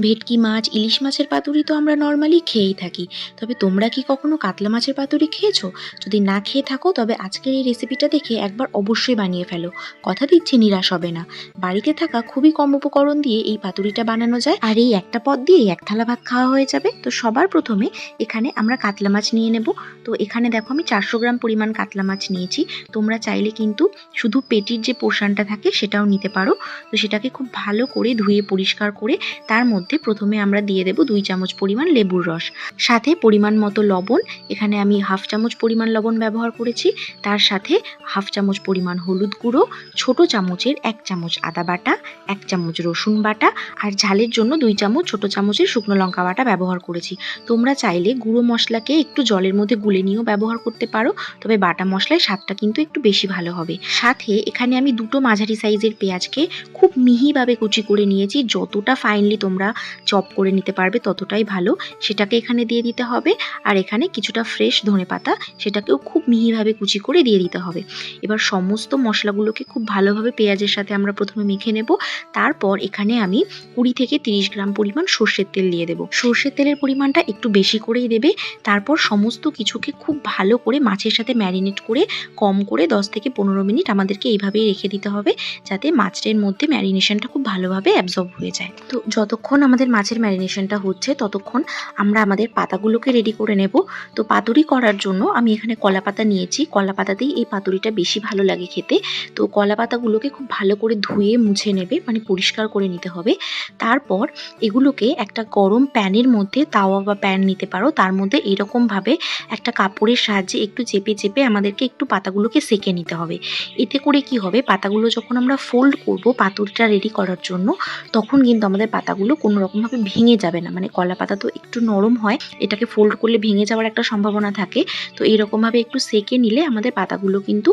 ভেটকি মাছ, ইলিশ মাছের পাতুরি তো আমরা নর্মালি খেয়েই থাকি। তবে তোমরা কি কখনো কাতলা মাছের পাতুরি খেয়েছো? যদি না খেয়ে থাকো, তবে আজকের এই রেসিপিটা দেখে একবার অবশ্যই বানিয়ে ফেলো। কথা দিচ্ছি, নিরাশ হবে না। বাড়িতে থাকা খুবই কম উপকরণ দিয়ে এই পাতুরিটা বানানো যায়। আর এই একটা পদ দিয়ে এক থালা ভাত খাওয়া হয়ে যাবে। তো সবার প্রথমে এখানে আমরা কাতলা মাছ নিয়ে নেব। তো এখানে দেখো, আমি চারশো গ্রাম পরিমাণ কাতলা মাছ নিয়েছি। তোমরা চাইলে কিন্তু শুধু পেটির যে পোর্শনটা থাকে, সেটাও নিতে পারো। তো সেটাকে খুব ভালো করে ধুয়ে পরিষ্কার করে তার মধ্যে প্রথমে আমরা দিয়ে দেব দুই চামচ পরিমাণ লেবুর রস। সাথে পরিমাণ মতো লবণ, এখানে আমি হাফ চামচ পরিমাণ লবণ ব্যবহার করেছি। তার সাথে হাফ চামচ পরিমাণ হলুদ গুঁড়ো, ছোট চামচের এক চামচ আদা বাটা, এক চামচ রসুন বাটা আর ঝালের জন্য দুই চামচ, ছোট চামচের শুকনো লঙ্কা বাটা ব্যবহার করেছি। তোমরা চাইলে গুঁড়ো মশলাকে একটু জলের মধ্যে গুলে নিয়েও ব্যবহার করতে পারো, তবে বাটা মশলায় স্বাদটা কিন্তু একটু বেশি ভালো হবে। সাথে এখানে আমি দুটো মাঝারি সাইজের পেঁয়াজকে খুব মিহিভাবে কুচি করে নিয়েছি, যতটা ফাইনলি তোমরা চপ করে নিতে পারবে ততটাই ভালো। সেটাকে এখানে দিয়ে দিতে হবে। আর এখানে কিছুটা ফ্রেশ ধনে পাতা, সেটাকেও খুব মিহিভাবে কুচি করে দিয়ে দিতে হবে। এবার সমস্ত মশলাগুলোকে খুব ভালোভাবে পেঁয়াজের সাথে আমরা প্রথমে মেখে নেব। তারপর এখানে আমি কুড়ি থেকে তিরিশ গ্রাম পরিমাণ সর্ষের তেল দিয়ে দেবো। সর্ষের তেলের পরিমাণটা একটু বেশি করেই দেবে। তারপর সমস্ত কিছুকে খুব ভালো করে মাছের সাথে ম্যারিনেট করে কম করে দশ থেকে পনেরো মিনিট আমাদেরকে এইভাবেই রেখে দিতে হবে। যাতে মাছের মধ্যে ম্যারিনেশনটা খুব ভালোভাবে অ্যাবজর্ব হয়ে যায়। তো যতক্ষণ আমাদের মাছের ম্যারিনেশনটা হচ্ছে, ততক্ষণ আমরা আমাদের পাতাগুলোকে রেডি করে নেব। তো পাতুরি করার জন্য আমি এখানে কলা পাতা নিয়েছি। কলা পাতাতেই এই পাতুরিটা বেশি ভালো লাগে খেতে। তো কলা পাতাগুলোকে খুব ভালো করে ধুয়ে মুছে নেবে মানে পরিষ্কার করে নিতে হবে। তারপর এগুলোকে একটা গরম প্যানের মধ্যে তাওয়া বা প্যান নিতে পারো। তার মধ্যে এরকমভাবে একটা কাপড়ের সাহায্যে একটু চেপে চেপে আমাদেরকে একটু পাতাগুলোকে সেকে নিতে হবে। এতে করে কি হবে? পাতাগুলো যখন আমরা ফোল্ড করব পাতুরিটা রেডি করার জন্য, তখন কিন্তু আমাদের পাতাগুলো কোনো রকমভাবে ভেঙে যাবে না। মানে কলা পাতা তো একটু নরম হয়, এটাকে ফোল্ড করলে ভেঙে যাওয়ার একটা সম্ভাবনা থাকে। তো এইরকমভাবে একটু সেকে নিলে আমাদের পাতাগুলো কিন্তু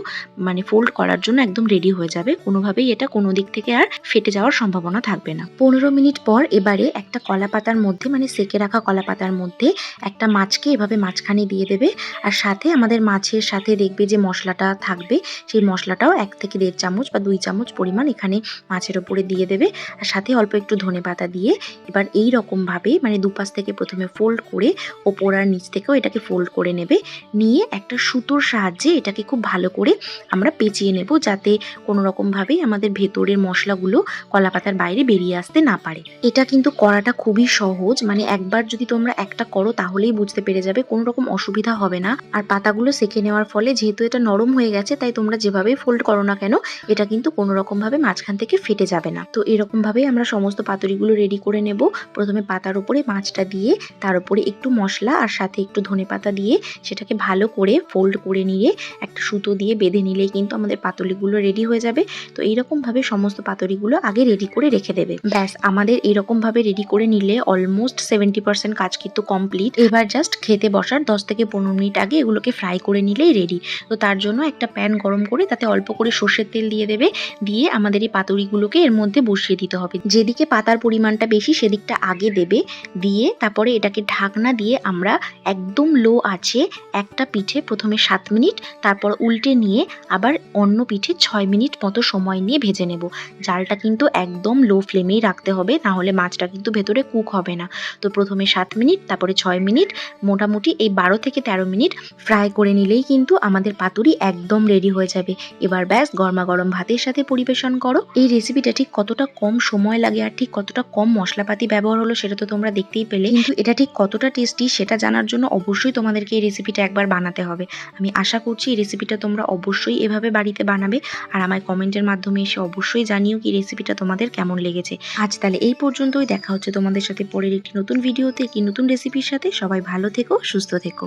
মানে ফোল্ড করার জন্য একদম রেডি হয়ে যাবে। কোনোভাবেই এটা কোনো দিক থেকে আর ফেটে যাওয়ার সম্ভাবনা থাকবে না। পনেরো মিনিট পর এবারে একটা কলা পাতার মধ্যে মানে সেকে রাখা কলা পাতার মধ্যে একটা মাছকে এভাবে মাঝখানে দিয়ে দেবে। আর সাথে আমাদের মাছের সাথে দেখবে যে মশলাটা থাকবে, সেই মশলাটাও এক থেকে দেড় চামচ বা দুই চামচ পরিমাণ এখানে মাছের ওপরে দিয়ে দেবে। আর সাথে অল্প একটু ধনে পাতা দিয়ে এবার এই রকমভাবে মানে দুপাশ থেকে প্রথমে ফোল্ড করে ওপর আর নিচ থেকেও এটাকে ফোল্ড করে নেবে। নিয়ে একটা সুতোর সাহায্যে এটাকে খুব ভালো করে আমরা পেঁচিয়ে নেব যাতে কোনো রকমভাবেই আমাদের ভেতরের মশলাগুলো কলা পাতার বাইরে বেরিয়ে আসতে না পারে। এটা কিন্তু করাটা খুবই সহজ মানে একবার যদি তোমরা একটা করো তাহলেই বুঝতে পেরে যাবে, কোনো রকম অসুবিধা হবে না। আর পাতাগুলো সেকে নেওয়ার ফলে যেহেতু এটা নরম হয়ে গেছে, তাই তোমরা যেভাবেই ফোল্ড করো না কেন, এটা কিন্তু কোনো রকমভাবে মাঝখান থেকে ফেটে যাবে না। তো এরকমভাবেই আমরা সমস্ত পাতুরিগুলো রেডি করে নেব। প্রথমে পাতার উপরে মাছটা দিয়ে তার উপরে একটু মশলা আর সাথে একটু ধনে পাতা দিয়ে সেটাকে ভালো করে ফোল্ড করে নিয়ে একটা সুতো দিয়ে বেঁধে নিলেই কিন্তু আমাদের পাতুরিগুলো রেডি হয়ে যাবে। তো এইরকমভাবে সমস্ত পাতুরিগুলো আগে রেডি করে রেখে দেবে। ব্যাস, আমাদের এরকমভাবে রেডি করে নিলে অলমোস্ট সেভেন্টি পার্সেন্ট কাজ কিন্তু কমপ্লিট এবার জাস্ট খেতে বসার দশ থেকে পনেরো মিনিট আগে এগুলোকে ফ্রাই করে নিলেই রেডি তো তার জন্য একটা প্যান গরম করে তাতে অল্প করে সর্ষের তেল দিয়ে দেবে। দিয়ে আমাদের এই পাতুরিগুলোকে এর মধ্যে বসিয়ে দিতে হবে। যেদিকে পাতার পরিমাণটা বেশি সেদিকটা আগে দেবে। দিয়ে তারপরে এটাকে ঢাকনা দিয়ে আমরা একদম লো আছে একটা পিঠে প্রথমে সাত মিনিট, তারপর উল্টে নিয়ে আবার অন্য পিঠে ছয় মিনিট মতো সময় নিয়ে ভেজে নেব। জালটা কিন্তু একদম লো ফ্লেমেই রাখতে হবে, নাহলে মাছটা কিন্তু ভেতরে কুক হবে না। তো প্রথমে সাত মিনিট, তারপরে ছয় মিনিট, মোটামুটি এই বারো থেকে তেরো মিনিট ফ্রাই করে নিলেই কিন্তু আমাদের পাতুরি একদম রেডি হয়ে যাবে। এবার ব্যাস গরমা গরম ভাতের সাথে পরিবেশন করো। এই রেসিপিটা ঠিক কতটা কম সময় লাগে আর ঠিক কতটা কম মশলাপাতি ব্যবহার হলো সেটা তো তোমরা দেখতেই পেলে। কিন্তু এটা ঠিক কতটা টেস্টি সেটা জানার জন্য অবশ্যই তোমাদেরকে এই রেসিপিটা একবার বানাতে হবে। আমি আশা করছি এই রেসিপিটা তোমরা অবশ্যই এভাবে বাড়িতে বানাবে আর আমায় কমেন্টের মাধ্যমে এসে অবশ্যই জানিও কি রেসিপিটা তোমাদের কেমন লেগেছে। আজ তাহলে এই পর্যন্তই, দেখা হচ্ছে তোমাদের সাথে পরের একটি নতুন ভিডিওতে একটি নতুন রেসিপির সাথে। সবাই ভালো থেকো, সুস্থ থেকো।